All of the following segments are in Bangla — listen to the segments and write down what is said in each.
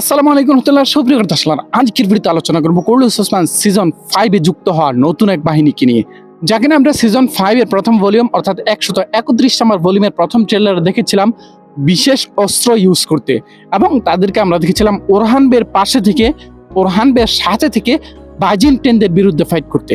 আসসালামু আলাইকুম রহমতুল্লাহ, সুপ্রিয় দর্শক আজকের ভিডিওতে আলোচনা করব কৌলুস ওসমান সিজন ফাইভে যুক্ত হওয়া নতুন এক বাহিনীকে নিয়ে। যাকে নিয়ে আমরা সিজন ফাইভের প্রথম ভলিউম অর্থাৎ একশত একত্রিশ নম্বর ভলিউমের প্রথম ট্রেলার দেখেছিলাম, বিশেষ অস্ত্র ইউজ করতে। এবং তাদেরকে আমরা দেখেছিলাম ওরহানবের পাশে থেকে ওরহানবের সাথে থেকে বাইজেন্টেনদের বিরুদ্ধে ফাইট করতে।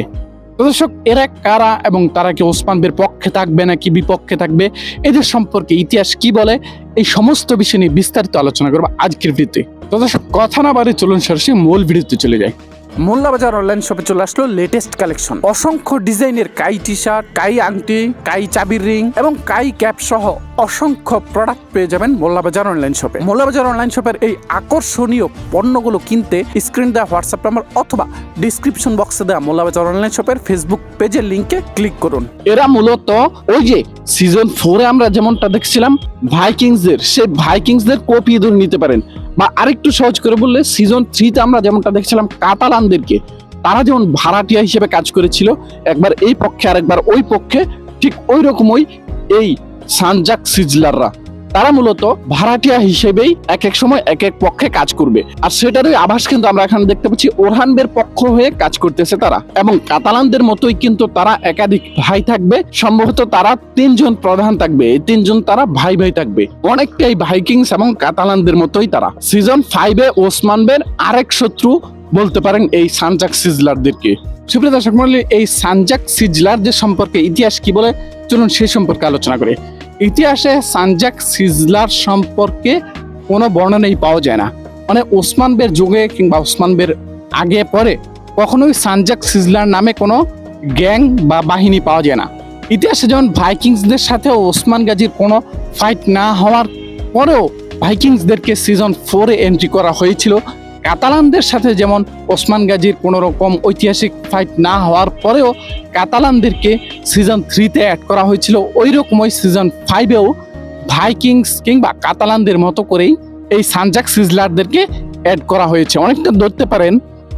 দর্শক, এরা কারা এবং তারা কি ওসমান বের পক্ষে থাকবে নাকি বিপক্ষে থাকবে, এদের সম্পর্কে ইতিহাস কি বলে, এই সমস্ত বিষয় নিয়ে বিস্তারিত আলোচনা করব আজকের ভিডিওতে। তো দর্শক, কথা না বাড়ি চলুন সরাসরি মূল ভিডিওতে চলে যাই। মোল্লা বাজার অনলাইন শপে চলে আসলো লেটেস্ট কালেকশন অসংখ্য ডিজাইনের কাই টি শার্ট কাই আংটি, কাই চাবির রিং এবং কাই ক্যাপ সহ অসংখ্য প্রোডাক্ট পেয়ে যাবেন মোল্লা বাজার অনলাইন শপে। মোল্লা বাজার অনলাইন শপের এই আকর্ষণীয় পণ্যগুলো কিনতে স্ক্রিন দেওয়া হোয়াটসঅ্যাপ নাম্বার অথবা ডিসক্রিপশন বক্সে দেওয়া মোল্লা বাজার অনলাইন শপের ফেসবুক পেজের লিংকে ক্লিক করুন। এরা মূলত ওই যে সিজন ফোরে আমরা যেমনটা দেখছিলাম ভাইকিংসদের সেই ভাইকিংসদের কপি ধরে নিতে পারেন। বা আরেকটু সহজ করে বললে সিজন থ্রিতে আমরা যেমনটা দেখছিলাম, কাতালানদেরকে তারা যেমন ভাড়াটিয়া হিসেবে কাজ করেছিল, একবার এই পক্ষে আর একবার ওই পক্ষে, ঠিক ওই রকমই এই সানজাক সিজলাররা। তারা মূলত ভাড়াটিয়া হিসেবেই এক এক সময় এক এক পক্ষে কাজ করবে। আর সেটারই আভাস কিন্তু আমরা এখানে দেখতে পাচ্ছি ওরহানবের পক্ষ হয়ে কাজ করতেছে তারা। এবং কাতালানদের মতোই কিন্তু তারা একাধিক ভাই থাকবে, সম্ভবত তারা তিনজন প্রধান থাকবে। এই তিনজন তারা ভাই ভাই থাকবে। অনেকটাই ভাইকিংস এবং কাতালানদের মতোই তারা। সিজন ফাইভে ওসমানবের আরেক শত্রু বলতে পারেন এই সানজাক সিজলারদেরকে। সুপ্রিয় দর্শক মন্ডলী, এই সানজাক সিজলারদের সম্পর্কে ইতিহাস কি বলে? চলুন সেই সম্পর্কে আলোচনা করে। ইতিহাসে সানজাক সিজলার সম্পর্কে কোনো বর্ণনাই পাওয়া যায় না। মানে ওসমান বের যুগে কিংবা ওসমান বের আগে পরে কখনোই সানজাক সিজলার নামে কোনো গ্যাং বা বাহিনী পাওয়া যায় না। ইতিহাসে যেমন ভাইকিংসদের সাথে ওসমান গাজীর কোনো ফাইট না হওয়ার পরেও ভাইকিংসদেরকে সিজন ফোরে এন্ট্রি করা হয়েছিল। কাতালানদের সাথে যেমন ওসমান গাজীর কোনো রকম ঐতিহাসিক ফাইট না হওয়ার পরেও কাতালানদেরকে সিজন থ্রিতে অ্যাড করা হয়েছিল। ওই রকমই সিজন ফাইভেও ভাইকিংস কিংবা কাতালানদের মতো করেই এই সানজাক সিজলারদেরকে অ্যাড করা হয়েছে। অনেকটা ধরতে পারেন,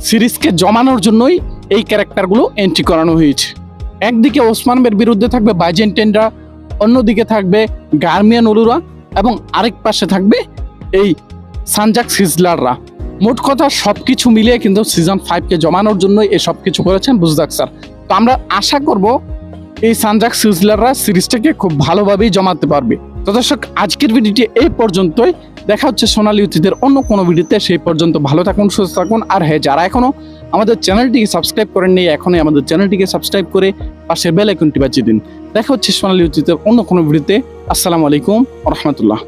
সিরিজকে জমানোর জন্যই এই ক্যারেক্টারগুলো এন্ট্রি করানো হয়েছে। একদিকে ওসমানের বিরুদ্ধে থাকবে বাইজেন্টেনরা অন্যদিকে থাকবে গার্মিয়ান উলুরা এবং আরেক পাশে থাকবে এই সানজাক সিজলাররা। মোট কথা সব কিছু মিলিয়ে কিন্তু সিজন ফাইভকে জমানোর জন্য এই সব কিছু করেছেন বুজদাক স্যার। তো আমরা আশা করব এই সানজাক সিজলাররা সিরিজটাকে খুব ভালোভাবেই জমাতে পারবে। তো দর্শক, আজকের ভিডিওটি এই পর্যন্তই। দেখা হচ্ছে সোনালী অতীতের অন্য কোনো ভিডিওতে। সেই পর্যন্ত ভালো থাকুন, সুস্থ থাকুন। আর হ্যাঁ যারা এখনও আমাদের চ্যানেলটিকে সাবস্ক্রাইব করেননি এখনই আমাদের চ্যানেলটিকে সাবস্ক্রাইব করে পাশের বেল আইকনটি বাজিয়ে দিন। দেখা হচ্ছে সোনালী অতীতের অন্য কোনো ভিডিওতে। আসসালামু আলাইকুম রহমতুল্লাহ।